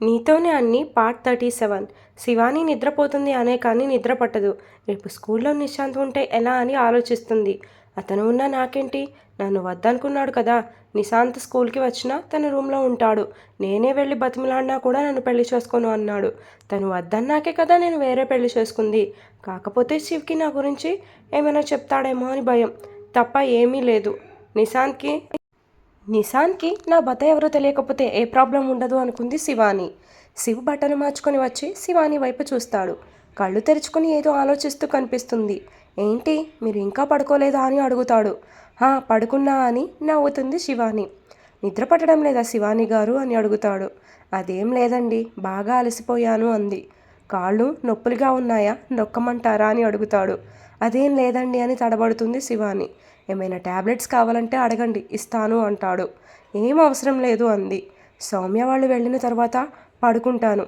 నీతోనే అన్ని part thirty seven Shivani నిద్రపోతుంది అనే కానీ నిద్ర పట్టదు. రేపు స్కూల్లో నిశాంత్ ఉంటే ఎలా అని ఆలోచిస్తుంది. అతను ఉన్నా నాకేంటి? నన్ను వద్దనుకున్నాడు కదా. నిశాంత్ స్కూల్కి వచ్చినా తన రూమ్లో ఉంటాడు. నేనే వెళ్ళి బతిమలాడినా కూడా నన్ను పెళ్ళి చేసుకోను అన్నాడు. తను వద్దన్నాకే కదా నేను వేరే పెళ్ళి చేసుకుంది. కాకపోతే శివ్కి నా గురించి ఏమైనా చెప్తాడేమో అని భయం. తప్ప ఏమీ లేదు. నిశాంత్కి నిశాన్కి నా భర్త ఎవరో తెలియకపోతే ఏ ప్రాబ్లం ఉండదు అనుకుంది శివాని. శివ్ బట్టను మార్చుకొని వచ్చి శివాని వైపు చూస్తాడు. కళ్ళు తెరుచుకొని ఏదో ఆలోచిస్తూ కనిపిస్తుంది. ఏంటి మీరు ఇంకా పడుకోలేదా అని అడుగుతాడు. హా పడుకున్నా అని నవ్వుతుంది శివాని. నిద్ర పట్టడం లేదా శివాని గారు? అని అడుగుతాడు. అదేం లేదండి బాగా అలసిపోయాను అంది. కాళ్ళు నొప్పులుగా ఉన్నాయా? నొక్కమంటారా? అని అడుగుతాడు. అదేం లేదండి అని తడబడుతుంది శివాని. ఏమైనా ట్యాబ్లెట్స్ కావాలంటే అడగండి ఇస్తాను అంటాడు. ఏం అవసరం లేదు అంది. సౌమ్య వాళ్ళు వెళ్ళిన తర్వాత పడుకుంటాను.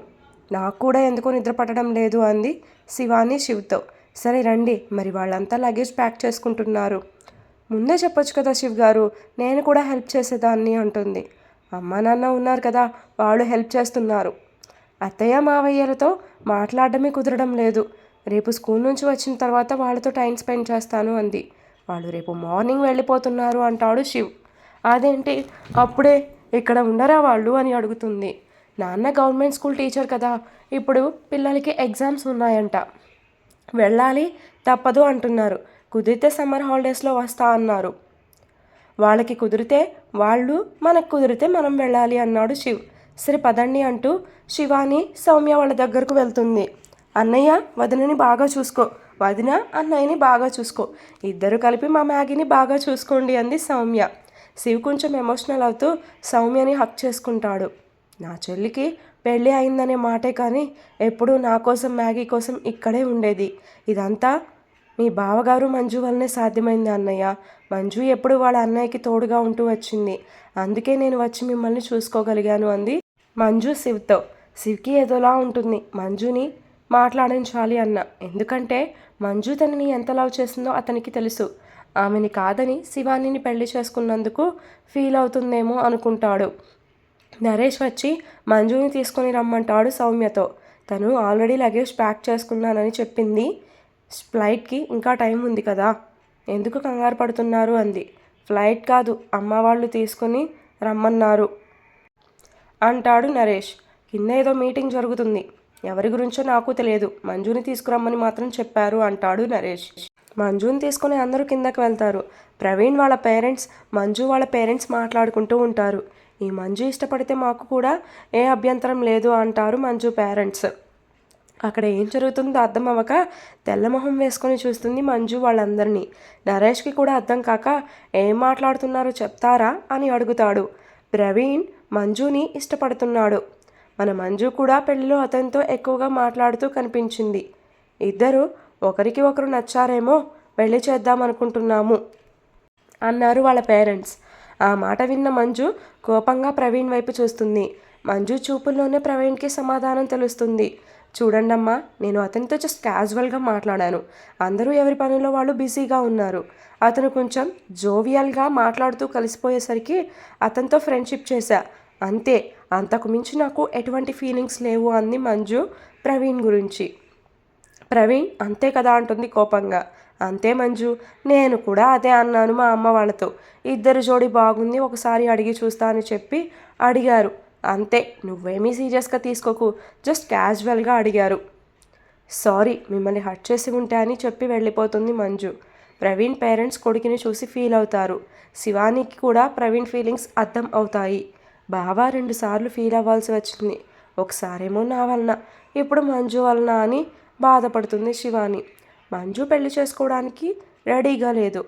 నాకు కూడా ఎందుకో నిద్ర పట్టడం లేదు అంది శివాని శివ్తో. సరే రండి మరి వాళ్ళంతా లగేజ్ ప్యాక్ చేసుకుంటున్నారు. ముందే చెప్పొచ్చు కదా శివ్ గారు నేను కూడా హెల్ప్ చేసేదాన్ని అంటుంది. అమ్మ నాన్న ఉన్నారు కదా వాళ్ళు హెల్ప్ చేస్తున్నారు. అత్తయ్య మావయ్యలతో మాట్లాడడమే కుదరడం లేదు. రేపు స్కూల్ నుంచి వచ్చిన తర్వాత వాళ్ళతో టైం స్పెండ్ చేస్తాను అంది. వాళ్ళు రేపు మార్నింగ్ వెళ్ళిపోతున్నారు అంటాడు శివ్. అదేంటి? అప్పుడే ఇక్కడ ఉండరా వాళ్ళు? అని అడుగుతుంది. నాన్న గవర్నమెంట్ స్కూల్ టీచర్ కదా. ఇప్పుడు పిల్లలకి ఎగ్జామ్స్ ఉన్నాయంట. వెళ్ళాలి తప్పదు అంటున్నారు. కుదిరితే సమ్మర్ హాలిడేస్లో వస్తా అన్నారు. వాళ్ళకి కుదిరితే వాళ్ళు మనకు కుదిరితే మనం వెళ్ళాలి అన్నాడు శివ్. సరే పదండి అంటూ శివాని సౌమ్య వాళ్ళ దగ్గరకు వెళ్తుంది. అన్నయ్య వదినని బాగా చూసుకో. వదిన అన్నయ్యని బాగా చూసుకో. ఇద్దరు కలిపి మా మ్యాగీని బాగా చూసుకోండి అంది సౌమ్య. శివ్ కొంచెం ఎమోషనల్ అవుతూ సౌమ్యని హక్ చేసుకుంటాడు. నా చెల్లికి పెళ్ళి అయిందనే మాటే కానీ ఎప్పుడూ నా కోసం మ్యాగీ కోసం ఇక్కడే ఉండేది. ఇదంతా మీ బావగారు మంజు వల్లనే సాధ్యమైంది అన్నయ్య. మంజు ఎప్పుడు వాళ్ళ అన్నయ్యకి తోడుగా ఉంటూ వచ్చింది. అందుకే నేను వచ్చి మిమ్మల్ని చూసుకోగలిగాను అంది మంజు శివ్తో. శివ్కి ఏదోలా ఉంటుంది. మంజుని మాట్లాడించాలి అన్న. ఎందుకంటే మంజు తనని ఎంత లవ్ చేసిందో అతనికి తెలుసు. ఆమెని కాదని శివానిని పెళ్ళి చేసుకున్నందుకు ఫీల్ అవుతుందేమో అనుకుంటాడు. నరేష్ వచ్చి మంజుని తీసుకొని రమ్మంటాడు సౌమ్యతో. తను ఆల్రెడీ లగేజ్ ప్యాక్ చేసుకున్నానని చెప్పింది. ఫ్లైట్కి ఇంకా టైం ఉంది కదా. ఎందుకు కంగారు పడుతున్నారు అంది. ఫ్లైట్ కాదు అమ్మ వాళ్ళు తీసుకొని రమ్మన్నారు అంటాడు నరేష్. కింద ఏదో మీటింగ్ జరుగుతుంది. ఎవరి గురించో నాకు తెలియదు. మంజుని తీసుకురమ్మని మాత్రం చెప్పారు అంటాడు నరేష్. మంజుని తీసుకుని అందరూ కిందకు వెళ్తారు. ప్రవీణ్ వాళ్ళ పేరెంట్స్ మంజు వాళ్ళ పేరెంట్స్ మాట్లాడుకుంటూ ఉంటారు. ఈ మంజు ఇష్టపడితే మాకు కూడా ఏ అభ్యంతరం లేదు అంటారు మంజు పేరెంట్స్. అక్కడ ఏం జరుగుతుందో అర్థం అవ్వక తెల్లమొహం వేసుకొని చూస్తుంది మంజు వాళ్ళందరినీ. నరేష్కి కూడా అర్థం కాక ఏం మాట్లాడుతున్నారో చెప్తారా అని అడుగుతాడు. ప్రవీణ్ మంజుని ఇష్టపడుతున్నాడు. మన మంజు కూడా పెళ్ళిలో అతనితో ఎక్కువగా మాట్లాడుతూ కనిపించింది. ఇద్దరు ఒకరికి ఒకరు నచ్చారేమో పెళ్ళి చేద్దామనుకుంటున్నాము అన్నారు వాళ్ళ పేరెంట్స్. ఆ మాట విన్న మంజు కోపంగా ప్రవీణ్ వైపు చూస్తుంది. మంజు చూపుల్లోనే ప్రవీణ్కి సమాధానం తెలుస్తుంది. చూడండమ్మా నేను అతనితో జస్ట్ క్యాజువల్గా మాట్లాడాను. అందరూ ఎవరి పనిలో వాళ్ళు బిజీగా ఉన్నారు. అతను కొంచెం జోవియల్గా మాట్లాడుతూ కలిసిపోయేసరికి అతనితో ఫ్రెండ్షిప్ చేశా. అంతే అంతకు మించి నాకు ఎటువంటి ఫీలింగ్స్ లేవు అంది మంజు ప్రవీణ్ గురించి. ప్రవీణ్ అంతే కదా అంటుంది కోపంగా. అంతే మంజు నేను కూడా అదే అన్నాను మా అమ్మ వాళ్ళతో. ఇద్దరు జోడి బాగుంది ఒకసారి అడిగి చూస్తా అని చెప్పి అడిగారు. అంతే నువ్వేమీ సీరియస్గా తీసుకోకు జస్ట్ క్యాజువల్గా అడిగారు. సారీ మిమ్మల్ని హర్ట్ చేసి ఉంటే అని చెప్పి వెళ్ళిపోతుంది మంజు. ప్రవీణ్ పేరెంట్స్ కొడుకుని చూసి ఫీల్ అవుతారు. శివానికి కూడా ప్రవీణ్ ఫీలింగ్స్ అర్థం అవుతాయి. బావా రెండుసార్లు ఫీల్ అవ్వాల్సి వచ్చింది. ఒకసారేమో నా వలన. ఇప్పుడు మంజు వలన అని బాధపడుతుంది శివాని. మంజు పెళ్ళి చేసుకోవడానికి రెడీగా లేదు.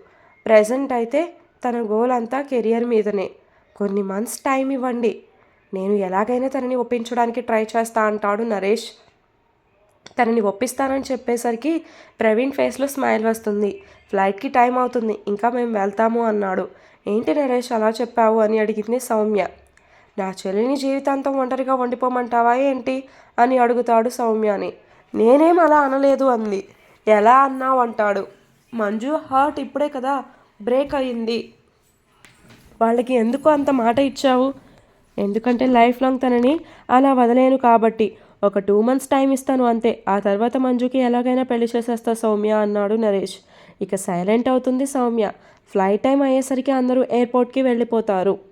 ప్రజెంట్ అయితే తన గోల్ అంతా కెరియర్ మీదనే. కొన్ని మంత్స్ టైం ఇవ్వండి. నేను ఎలాగైనా తనని ఒప్పించడానికి ట్రై చేస్తా అంటాడు నరేష్. తనని ఒప్పిస్తానని చెప్పేసరికి ప్రవీణ్ ఫేస్లో స్మైల్ వస్తుంది. ఫ్లైట్కి టైం అవుతుంది. ఇంకా మేము వెళ్తాము అన్నాడు. ఏంటి నరేష్ అలా చెప్పావు అని అడిగింది సౌమ్య. నా చెల్లిని జీవితాంతం ఒంటరిగా వండిపోమంటావా ఏంటి? అని అడుగుతాడు సౌమ్యని. నేనేం అలా అనలేదు అంది. ఎలా అన్నావు అంటాడు. మంజు హార్ట్ ఇప్పుడే కదా బ్రేక్ అయింది. వాళ్ళకి ఎందుకు అంత మాట ఇచ్చావు? ఎందుకంటే లైఫ్ లాంగ్ తనని అలా వదలేను కాబట్టి. ఒక టూ మంత్స్ టైం ఇస్తాను అంతే. ఆ తర్వాత మంజుకి ఎలాగైనా పెళ్ళి చేసేస్తా సౌమ్య అన్నాడు నరేష్. ఇక సైలెంట్ అవుతుంది సౌమ్య. ఫ్లైట్ టైం అయ్యేసరికి అందరూ ఎయిర్పోర్ట్కి వెళ్ళిపోతారు.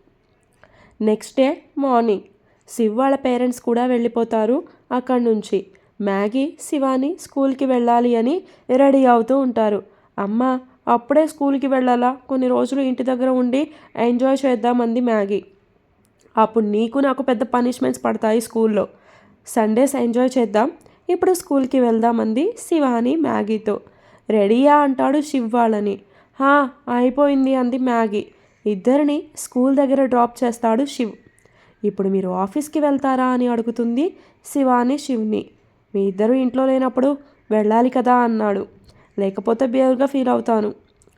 Next day morning. శివ్ వాళ్ళ పేరెంట్స్ కూడా వెళ్ళిపోతారు అక్కడి నుంచి. మ్యాగీ శివాని స్కూల్కి వెళ్ళాలి అని రెడీ అవుతూ ఉంటారు. అమ్మ అప్పుడే స్కూల్కి వెళ్ళాలా? కొన్ని రోజులు ఇంటి దగ్గర ఉండి ఎంజాయ్ చేద్దామంది మ్యాగీ. అప్పుడు నీకు నాకు పెద్ద పనిష్మెంట్స్ పడతాయి స్కూల్లో. సండేస్ ఎంజాయ్ చేద్దాం. ఇప్పుడు స్కూల్కి వెళ్దామంది శివాని మ్యాగీతో. రెడీయా? అంటాడు శివ్ వాళ్ళని. హా అయిపోయింది అంది మ్యాగీ. ఇద్దరిని స్కూల్ దగ్గర డ్రాప్ చేస్తాడు శివ్. ఇప్పుడు మీరు ఆఫీస్కి వెళ్తారా అని అడుగుతుంది శివాని శివ్ని. మీ ఇద్దరు ఇంట్లో లేనప్పుడు వెళ్ళాలి కదా అన్నాడు. లేకపోతే బేరుగా ఫీల్ అవుతాను.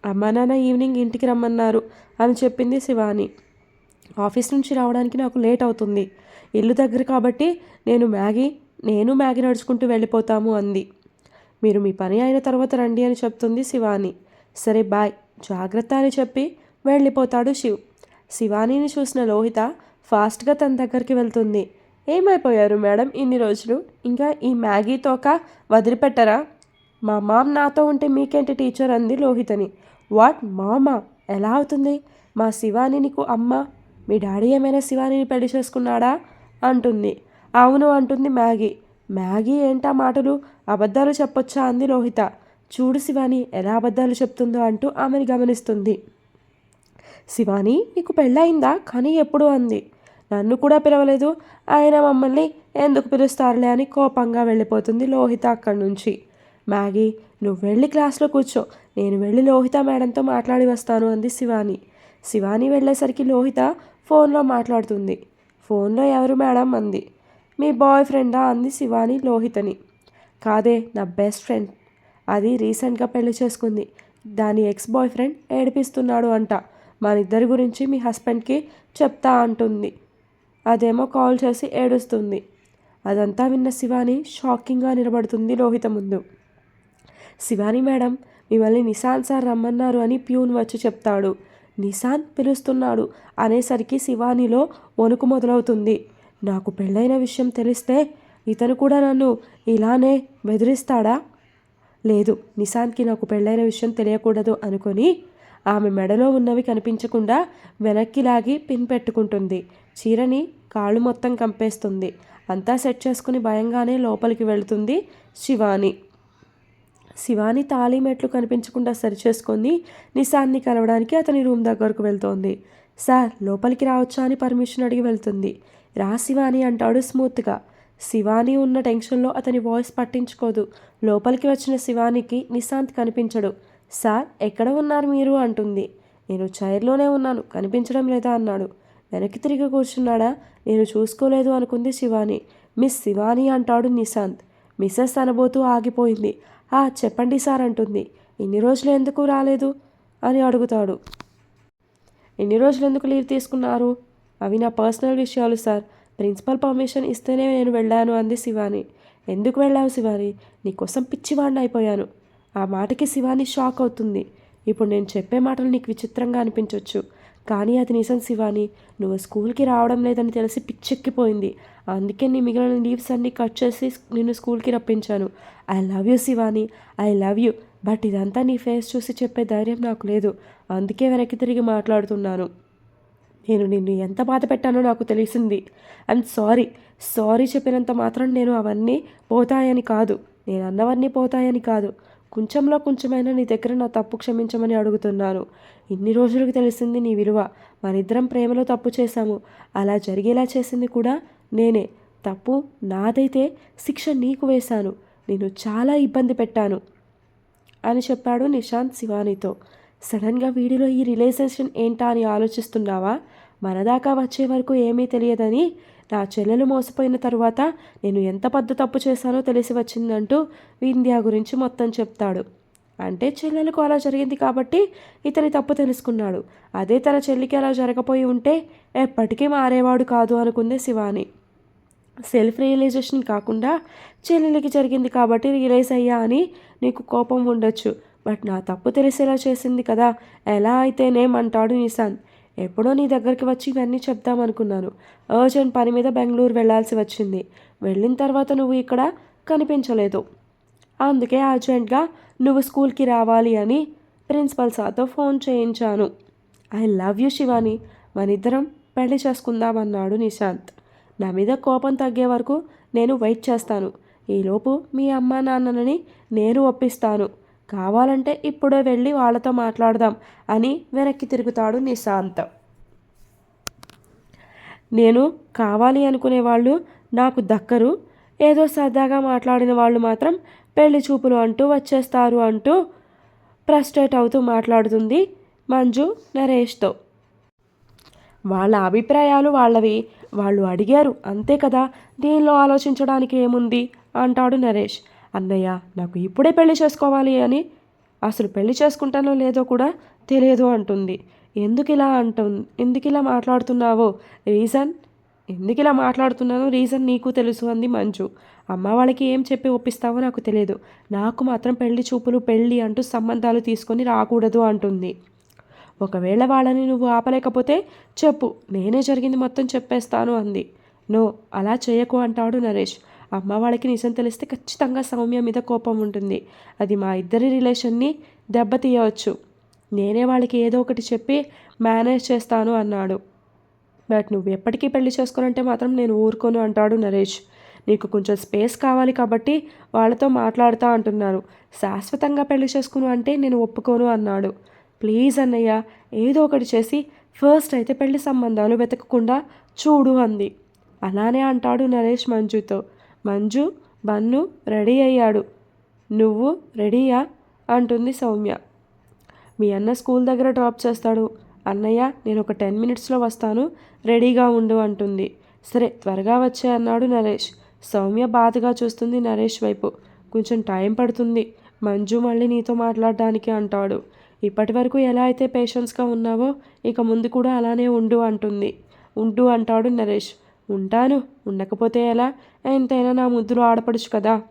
అమ్మా నాన్న ఈవినింగ్ ఇంటికి రమ్మన్నారు అని చెప్పింది శివాని. ఆఫీస్ నుంచి రావడానికి నాకు లేట్ అవుతుంది. ఇల్లు దగ్గర కాబట్టి నేను మ్యాగీ నేను మ్యాగీ నడుచుకుంటూ వెళ్ళిపోతాము అంది. మీరు మీ పని అయిన తర్వాత రండి అని చెప్తుంది శివాని. సరే బాయ్ జాగ్రత్త అని చెప్పి వెళ్ళిపోతాడు శివ్. శివానీని చూసిన లోహిత ఫాస్ట్గా తన దగ్గరికి వెళ్తుంది. ఏమైపోయారు మేడం ఇన్ని రోజులు? ఇంకా ఈ మ్యాగీ తోక వదిలిపెట్టరా? మా మామ్ నాతో ఉంటే మీకేంటి టీచర్ అంది లోహితని. వాట్ మామ? ఎలా అవుతుంది? మా శివాని నీకు అమ్మ? మీ డాడీ ఏమైనా శివానిని పెళ్ళి చేసుకున్నాడా? అంటుంది. అవును అంటుంది మ్యాగీ. మ్యాగీ ఏంటా మాటలు? అబద్ధాలు చెప్పొచ్చా అంది లోహిత. చూడు శివాని ఎలా అబద్ధాలు చెప్తుందో అంటూ ఆమెను గమనిస్తుంది. శివాని నీకు పెళ్ళయిందా? కానీ ఎప్పుడు అంది. నన్ను కూడా పిలవలేదు. ఆయన మమ్మల్ని ఎందుకు పిలుస్తారులే అని కోపంగా వెళ్ళిపోతుంది లోహిత అక్కడి నుంచి. మ్యాగీ నువ్వు వెళ్ళి క్లాస్లో కూర్చో. నేను వెళ్ళి లోహిత మేడంతో మాట్లాడి వస్తాను అంది శివాని. శివాని వెళ్ళేసరికి లోహిత ఫోన్లో మాట్లాడుతుంది. ఫోన్లో ఎవరు మేడం? అంది. మీ బాయ్ ఫ్రెండా? అంది శివాని లోహితని. కాదే నా బెస్ట్ ఫ్రెండ్. అది రీసెంట్గా పెళ్ళి చేసుకుంది. దాని ఎక్స్ బాయ్ ఫ్రెండ్ ఏడిపిస్తున్నాడు అంట. మన ఇద్దరి గురించి మీ హస్బెండ్కి చెప్తా అంటుంది. అదేమో కాల్ చేసి ఏడుస్తుంది. అదంతా విన్న శివాని షాకింగ్గా నిలబడుతుంది లోహిత ముందు. శివాని మేడం మిమ్మల్ని నిశాంత్ సార్ రమ్మన్నారు అని ప్యూన్ వచ్చి చెప్తాడు. నిశాంత్ పిలుస్తున్నాడు అనేసరికి శివానిలో వణుకు మొదలవుతుంది. నాకు పెళ్ళైన విషయం తెలిస్తే ఇతను కూడా నన్ను ఇలానే బెదిరిస్తాడా? లేదు నిశాంత్కి నాకు పెళ్ళైన విషయం తెలియకూడదు అనుకొని ఆమె మెడలో ఉన్నవి కనిపించకుండా వెనక్కి లాగి పిన్ పెట్టుకుంటుంది. చీరని కాళ్ళు మొత్తం కంపేస్తుంది. అంతా సెట్ చేసుకుని భయంగానే లోపలికి వెళుతుంది శివాని. శివాని తాళీ మెట్లు కనిపించకుండా సరిచేసుకొని నిశాన్ని కలవడానికి అతని రూమ్ దగ్గరకు వెళ్తోంది. సార్ లోపలికి రావచ్చా అని పర్మిషన్ అడిగి వెళ్తుంది. రా శివాని అంటాడు స్మూత్గా. శివాని ఉన్న టెన్షన్లో అతని వాయిస్ పట్టించుకోదు. లోపలికి వచ్చిన శివానికి నిశాంత్ కనిపించడు. సార్ ఎక్కడ ఉన్నారు మీరు? అంటుంది. నేను చైర్లోనే ఉన్నాను కనిపించడం లేదా? అన్నాడు. వెనక్కి తిరిగి కూర్చున్నాడా? నేను చూసుకోలేదు అనుకుంది శివాని. మిస్ శివాని అంటాడు నిశాంత్. మిస్సెస్ అనబోతూ ఆగిపోయింది. ఆ చెప్పండి సార్ అంటుంది. ఇన్ని రోజులు ఎందుకు రాలేదు? అని అడుగుతాడు. ఎన్ని రోజులు ఎందుకు లీవ్ తీసుకున్నారు? అవి నా పర్సనల్ విషయాలు సార్. ప్రిన్సిపల్ పర్మిషన్ ఇస్తేనే నేను వెళ్ళాను అంది శివాని. ఎందుకు వెళ్ళావు శివాని? నీకోసం పిచ్చివాడిని అయిపోయాను. ఆ మాటకి శివాని షాక్ అవుతుంది. ఇప్పుడు నేను చెప్పే మాటలు నీకు విచిత్రంగా అనిపించవచ్చు కానీ అది నిజం శివాని. నువ్వు స్కూల్కి రావడం లేదని తెలిసి పిచ్చెక్కిపోయింది. అందుకే నీ మిగిలిన లీవ్స్ అన్నీ కట్ చేసి నిన్ను స్కూల్కి రప్పించాను. I love you Shivani. I love you. But ఇదంతా నీ ఫేస్ చూసి చెప్పే ధైర్యం నాకు లేదు. అందుకే వెనక్కి తిరిగి మాట్లాడుతున్నాను. నేను నిన్ను ఎంత బాధ పెట్టానో నాకు తెలిసింది. And sorry. సారీ చెప్పినంత మాత్రం నేను అవన్నీ పోతాయని కాదు. నేను అన్నవన్నీ పోతాయని కాదు. కొంచెంలో కొంచెమైనా నీ దగ్గర నా తప్పు క్షమించమని అడుగుతున్నాను ఇన్ని రోజులకు తెలిసింది నీ విలువ. మనిద్దరం ప్రేమలో తప్పు చేశాము. అలా జరిగేలా చేసింది కూడా నేనే. తప్పు నాదైతే శిక్ష నీకు వేశాను. నేను చాలా ఇబ్బంది పెట్టాను అని చెప్పాడు నిశాంత్ శివానితో. సడన్గా వీడిలో ఈ రిలేషన్షన్ ఏంటా అని ఆలోచిస్తున్నావా? మనదాకా వచ్చే వరకు ఏమీ తెలియదని నా చెల్లెలు మోసపోయిన తరువాత నేను ఎంత పెద్ద తప్పు చేశానో తెలిసి వచ్చిందంటూ వింధ్యా గురించి మొత్తం చెప్తాడు. అంటే చెల్లెలకు అలా జరిగింది కాబట్టి ఇతని తప్పు తెలుసుకున్నాడు. అదే తన చెల్లికి అలా జరగపోయి ఉంటే ఎప్పటికీ మారేవాడు కాదు అనుకుంది శివాని. సెల్ఫ్ రియలైజేషన్ కాకుండా చెల్లెలికి జరిగింది కాబట్టి రియలైజ్ అయ్యా అని నీకు కోపం ఉండొచ్చు. బట్ నా తప్పు తెలిసేలా చేసింది కదా ఎలా అయితేనేమంటాడు నిశాంత్. ఎప్పుడో నీ దగ్గరికి వచ్చి ఇవన్నీ చెప్దామనుకున్నాను అర్జెంట్ పని మీద బెంగళూరు వెళ్ళాల్సి వచ్చింది. వెళ్ళిన తర్వాత నువ్వు ఇక్కడ కనిపించలేదు. అందుకే అర్జెంట్గా నువ్వు స్కూల్కి రావాలి అని ప్రిన్సిపల్ సార్తో ఫోన్ చేయించాను. I love you Shivani. మనిద్దరం పెళ్ళి చేసుకుందామన్నాడు నిశాంత్. నా మీద కోపం తగ్గే వరకు నేను వెయిట్ చేస్తాను. ఈలోపు మీ అమ్మా నాన్నని నేను ఒప్పిస్తాను. కావాలంటే ఇప్పుడే వెళ్ళి వాళ్ళతో మాట్లాడదాం అని వెనక్కి తిరుగుతాడు నిశాంత్. నేను కావాలి అనుకునే వాళ్ళు నాకు దక్కరు. ఏదో సరదాగా మాట్లాడిన వాళ్ళు మాత్రం పెళ్ళి చూపులు అంటూ వచ్చేస్తారు అంటూ ఫ్రస్ట్రేట్ అవుతూ మాట్లాడుతుంది మంజు నరేష్తో. వాళ్ళ అభిప్రాయాలు వాళ్ళవి. వాళ్ళు అడిగారు అంతే కదా దీనిలో ఆలోచించడానికి ఏముంది? అంటాడు నరేష్. అన్నయ్య నాకు ఇప్పుడే పెళ్ళి చేసుకోవాలి అని అసలు పెళ్ళి చేసుకుంటానో లేదో కూడా తెలియదు అంటుంది. ఎందుకు ఇలా అంటు ఎందుకు ఇలా మాట్లాడుతున్నావో రీజన్? ఎందుకు ఇలా మాట్లాడుతున్నానో రీజన్ నీకు తెలుసు అంది మంజు. అమ్మ వాళ్ళకి ఏం చెప్పి ఒప్పిస్తావో నాకు తెలియదు. నాకు మాత్రం పెళ్ళి చూపులు పెళ్ళి అంటూ సంబంధాలు తీసుకొని రాకూడదు అంటుంది. ఒకవేళ వాళ్ళని నువ్వు ఆపలేకపోతే చెప్పు నేనే జరిగింది మొత్తం చెప్పేస్తాను అంది. నో అలా చేయకు అంటాడు నరేష్. అమ్మ వాళ్ళకి నిజం తెలిస్తే ఖచ్చితంగా సౌమ్య మీద కోపం ఉంటుంది. అది మా ఇద్దరి రిలేషన్ని దెబ్బతీయవచ్చు. నేనే వాళ్ళకి ఏదో ఒకటి చెప్పి మేనేజ్ చేస్తాను అన్నాడు. బట్ నువ్వు ఎప్పటికీ పెళ్ళి చేసుకోనంటే మాత్రం నేను ఊరుకోను అంటాడు నరేష్. నీకు కొంచెం స్పేస్ కావాలి కాబట్టి వాళ్ళతో మాట్లాడుతా అంటున్నాను శాశ్వతంగా పెళ్ళి చేసుకును అంటే నేను ఒప్పుకోను అన్నాడు. ప్లీజ్ అన్నయ్య ఏదో ఒకటి చేసి ఫస్ట్ అయితే పెళ్ళి సంబంధాలు వెతకకుండా చూడు అంది. అలానే అంటాడు నరేష్ మంజుతో. మంజు బన్ను రెడీ అయ్యాడు. నువ్వు రెడీయా అంటుంది సౌమ్య. మీ అన్న స్కూల్ దగ్గర డ్రాప్ చేస్తాడు. అన్నయ్య నేను ఒక టెన్ మినిట్స్లో వస్తాను. రెడీగా ఉండు అంటుంది. సరే త్వరగా వచ్చే అన్నాడు నరేష్. సౌమ్య బాధగా చూస్తుంది నరేష్ వైపు. కొంచెం టైం పడుతుంది. మంజు మళ్ళీ నీతో మాట్లాడడానికి అంటాడు. ఇప్పటి వరకు ఎలా అయితే పేషెన్స్గా ఉన్నావో ఇక ముందు కూడా అలానే ఉండు అంటుంది. ఉండు అంటాడు నరేష్. ఉంటాను ఉండకపోతే ఎలా? ఎంతైనా నా ముద్దులు ఆడపడుచు కదా.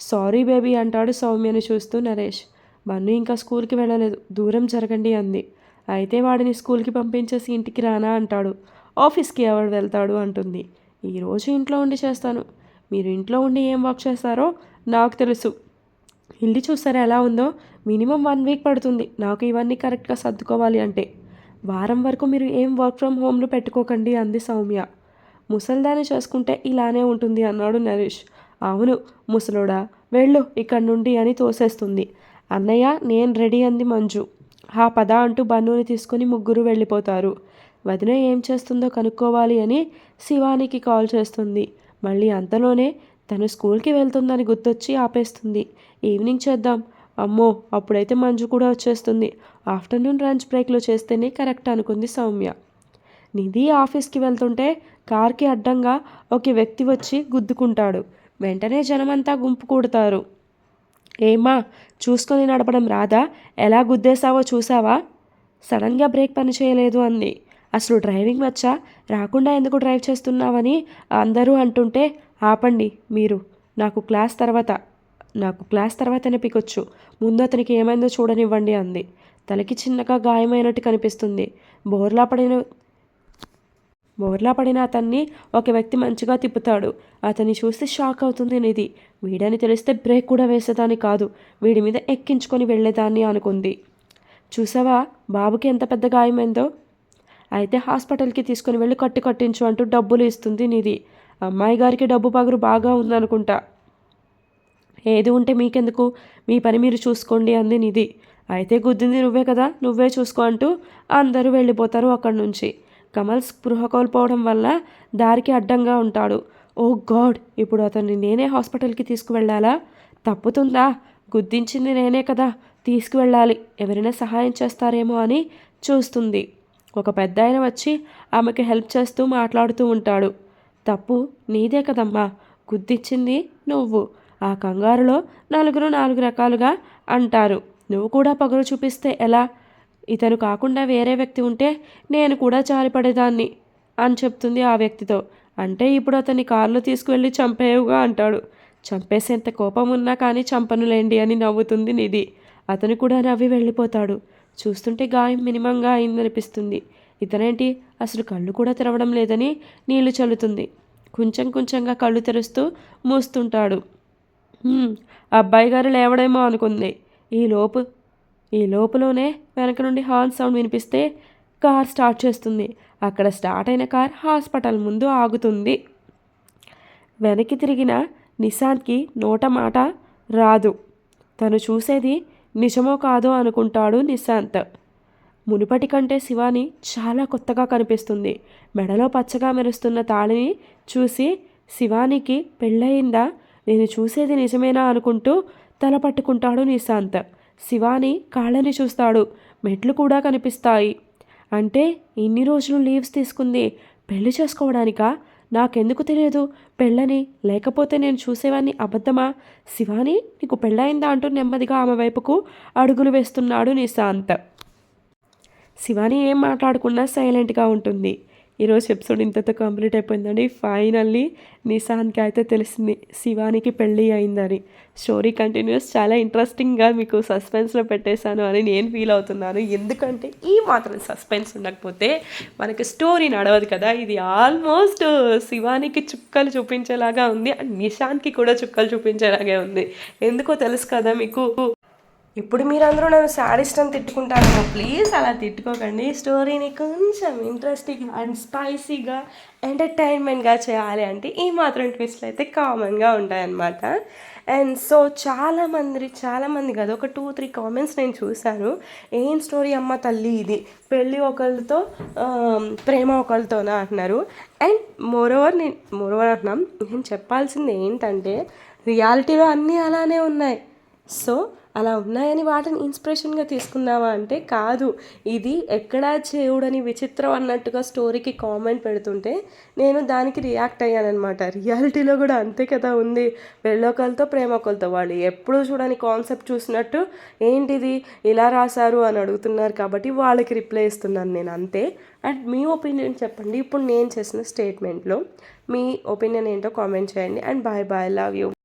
సారీ బేబీ అంటాడు సౌమ్యని చూస్తూ నరేష్. బన్ను ఇంకా స్కూల్కి వెళ్ళలేదు దూరం జరగండి అంది. అయితే వాడిని స్కూల్కి పంపించేసి ఇంటికి రానా అంటాడు. ఆఫీస్కి ఎవడు వెళ్తాడు అంటుంది. ఈరోజు ఇంట్లో ఉండి చేస్తాను. మీరు ఇంట్లో ఉండి ఏం వర్క్ చేస్తారో నాకు తెలుసు. ఇల్లు చూసారా ఎలా ఉందో? మినిమం వన్ వీక్ పడుతుంది. నాకు ఇవన్నీ కరెక్ట్గా సర్దుకోవాలి అంటే. వారం వరకు మీరు ఏం వర్క్ ఫ్రమ్ హోమ్లు పెట్టుకోకండి అంది సౌమ్య. ముసల్దాన్ని చేసుకుంటే ఇలానే ఉంటుంది అన్నాడు నరేష్. అవును ముసలోడా వెళ్ళు ఇక్కడి నుండి అని తోసేస్తుంది. అన్నయ్య నేను రెడీ అంది మంజు. ఆ పద అంటూ బన్నుని తీసుకుని ముగ్గురు వెళ్ళిపోతారు. వదిన ఏం చేస్తుందో కనుక్కోవాలి అని శివానికి కాల్ చేస్తుంది. మళ్ళీ అంతలోనే తను స్కూల్కి వెళ్తుందని గుర్తొచ్చి ఆపేస్తుంది. ఈవినింగ్ చేద్దాం. అమ్మో అప్పుడైతే మంజు కూడా వచ్చేస్తుంది. ఆఫ్టర్నూన్ లంచ్ బ్రేక్లో చేస్తేనే కరెక్ట్ అనుకుంది సౌమ్య. నిధి ఆఫీస్కి వెళ్తుంటే కార్కి అడ్డంగా ఒక వ్యక్తి వచ్చి గుద్దుకుంటాడు. వెంటనే జనమంతా గుంపు కూడతారు. ఏమా చూసుకొని నడపడం రాదా? ఎలా గుద్దేశావో చూసావా సడన్గా బ్రేక్ పని చేయలేదు అంది. అసలు డ్రైవింగ్ వచ్చా? రాకుండా ఎందుకు డ్రైవ్ చేస్తున్నావని అందరూ అంటుంటే ఆపండి మీరు. నాకు క్లాస్ తర్వాత నాకు క్లాస్ తర్వాతనే పికొచ్చు. ముందు అతనికి ఏమైందో చూడనివ్వండి అంది. తలకి చిన్నగా గాయమైనట్టు కనిపిస్తుంది. బోర్లా పడిన బోర్లా పడిన అతన్ని ఒక వ్యక్తి మంచిగా తిప్పుతాడు. అతన్ని చూసి షాక్ అవుతుంది నిధి. వీడని తెలిస్తే బ్రేక్ కూడా వేసేదాన్ని కాదు. వీడి మీద ఎక్కించుకొని వెళ్ళేదాన్ని అనుకుంది. చూసావా? బాబుకి ఎంత పెద్ద గాయమైందో? అయితే హాస్పిటల్కి తీసుకుని వెళ్ళి కట్టి కట్టించు అంటూ డబ్బులు ఇస్తుంది నిధి. అమ్మాయి గారికి డబ్బు పగురు బాగా ఉందనుకుంటా. ఏది ఉంటే మీకెందుకు? మీ పని మీరు చూసుకోండి అంది నిధి. అయితే గుద్దింది నువ్వే కదా? నువ్వే చూసుకో అంటూ అందరూ వెళ్ళిపోతారు అక్కడి నుంచి. కమల్ స్పృహ కోల్పోవడం వల్ల దారికి అడ్డంగా ఉంటాడు. Oh god! ఇప్పుడు అతన్ని నేనే హాస్పిటల్కి తీసుకువెళ్ళాలా? తప్పుతుందా? గుద్దించింది నేనే కదా! తీసుకువెళ్ళాలి. ఎవరైనా సహాయం చేస్తారేమో అని చూస్తుంది. ఒక పెద్ద ఆయన వచ్చి ఆమెకి హెల్ప్ చేస్తూ మాట్లాడుతూ ఉంటాడు. తప్పు నీదే కదమ్మా! గుద్దిచ్చింది నువ్వు. ఆ కంగారులో నలుగురు నాలుగు రకాలుగా అంటారు. నువ్వు కూడా పగలు చూపిస్తే ఎలా? ఇతను కాకుండా వేరే వ్యక్తి ఉంటే నేను కూడా జారిపడేదాన్ని అని చెప్తుంది ఆ వ్యక్తితో. అంటే ఇప్పుడు అతన్ని కారులో తీసుకువెళ్ళి చంపేవుగా అంటాడు. చంపేసేంత కోపం ఉన్నా కానీ చంపనులేండి అని నవ్వుతుంది నిధి. అతను కూడా నవ్వి వెళ్ళిపోతాడు. చూస్తుంటే గాయం మినిమంగా అయిందనిపిస్తుంది. ఇతనేంటి? అసలు కళ్ళు కూడా తెరవడం లేదని నీళ్ళు చల్లుతుంది. కొంచెం కొంచెంగా కళ్ళు తెరుస్తూ మూస్తుంటాడు. అబ్బాయి గారు లేవడేమో అనుకుంది. ఈ లోపు ఈ లోపలోనే వెనక నుండి హార్న్ సౌండ్ వినిపిస్తే కార్ స్టార్ట్ చేస్తుంది. అక్కడ స్టార్ట్ అయిన కార్ హాస్పిటల్ ముందు ఆగుతుంది. వెనక్కి తిరిగిన నిశాంత్కి నోట మాట రాదు. తను చూసేది నిజమో కాదో అనుకుంటాడు నిశాంత్. మునుపటి కంటే శివాని చాలా కొత్తగా కనిపిస్తుంది. మెడలో పచ్చగా మెరుస్తున్న తాళిని చూసి శివానికి పెళ్ళయిందా? నేను చూసేది నిజమేనా అనుకుంటూ తల పట్టుకుంటాడు నిశాంత్. శివాని కాళ్ళని చూస్తాడు. మెట్లు కూడా కనిపిస్తాయి. అంటే ఇన్ని రోజులు లీవ్స్ తీసుకుంది. పెళ్ళి చేసుకోవడానికా? నాకెందుకు తెలియదు. పెళ్ళని లేకపోతే నేను చూసేవాన్ని అబద్ధమా? శివాని నీకు పెళ్ళయిందా అంటూ నెమ్మదిగా ఆమె వైపుకు అడుగులు వేస్తున్నాడు నిశాంత్. శివాని ఏం మాట్లాడకుండా సైలెంట్గా ఉంటుంది. ఈరోజు ఎపిసోడ్ ఇంతతో కంప్లీట్ అయిపోయిందండి. ఫైనల్లీ నిశాన్కి అయితే తెలిసింది శివానికి పెళ్ళి అయిందని. స్టోరీ కంటిన్యూస్ చాలా ఇంట్రెస్టింగ్గా మీకు సస్పెన్స్లో పెట్టేశాను అని నేను ఫీల్ అవుతున్నాను. ఎందుకంటే ఈ మాత్రం సస్పెన్స్ ఉండకపోతే మనకి స్టోరీ నడవదు కదా. ఇది ఆల్మోస్ట్ శివానికి చుక్కలు చూపించేలాగా ఉంది. అండ్ నిశాంత్కి కూడా చుక్కలు చూపించేలాగే ఉంది. ఎందుకో తెలుసు కదా మీకు. ఇప్పుడు మీరందరూ నన్ను శాడిస్ట్ అని తిట్టుకుంటాను ప్లీజ్ అలా తిట్టుకోకండి. స్టోరీని కొంచెం ఇంట్రెస్టింగ్ అండ్ స్పైసీగా ఎంటర్టైన్మెంట్గా చేయాలి అంటే ఈ మాత్రం ట్విస్ట్లు అయితే కామన్గా ఉంటాయన్నమాట. అండ్ సో చాలామంది చాలామంది కదా ఒక టూ త్రీ కామెంట్స్ నేను చూశాను. ఏం స్టోరీ అమ్మ తల్లి ఇది? పెళ్ళి ఒకళ్ళతో ప్రేమ ఒకళ్ళతోనా అంటున్నారు. అండ్ మోరోవర్ నేను మోరోవర్ అంటున్నాం నేను చెప్పాల్సింది ఏంటంటే రియాలిటీలో అన్నీ అలానే ఉన్నాయి. సో అలా ఉన్నాయని వాటిని ఇన్స్పిరేషన్గా తీసుకుందామా అంటే కాదు. ఇది ఎక్కడా చేయుడని విచిత్రం అన్నట్టుగా స్టోరీకి కామెంట్ పెడుతుంటే నేను దానికి రియాక్ట్ అయ్యానమాట రియాలిటీలో కూడా అంతే కదా ఉంది. పెళ్ళొకలతో ప్రేమొకలతో వాళ్ళు ఎప్పుడూ చూడని కాన్సెప్ట్ చూసినట్టు ఏంటిది? ఇలా రాశారు అని అడుగుతున్నారు కాబట్టి వాళ్ళకి రిప్లై ఇస్తున్నాను నేను అంతే. అండ్ మీ ఒపీనియన్ చెప్పండి. ఇప్పుడు నేను చేసిన స్టేట్మెంట్లో మీ ఒపీనియన్ ఏంటో కామెంట్ చేయండి. And bye bye love you.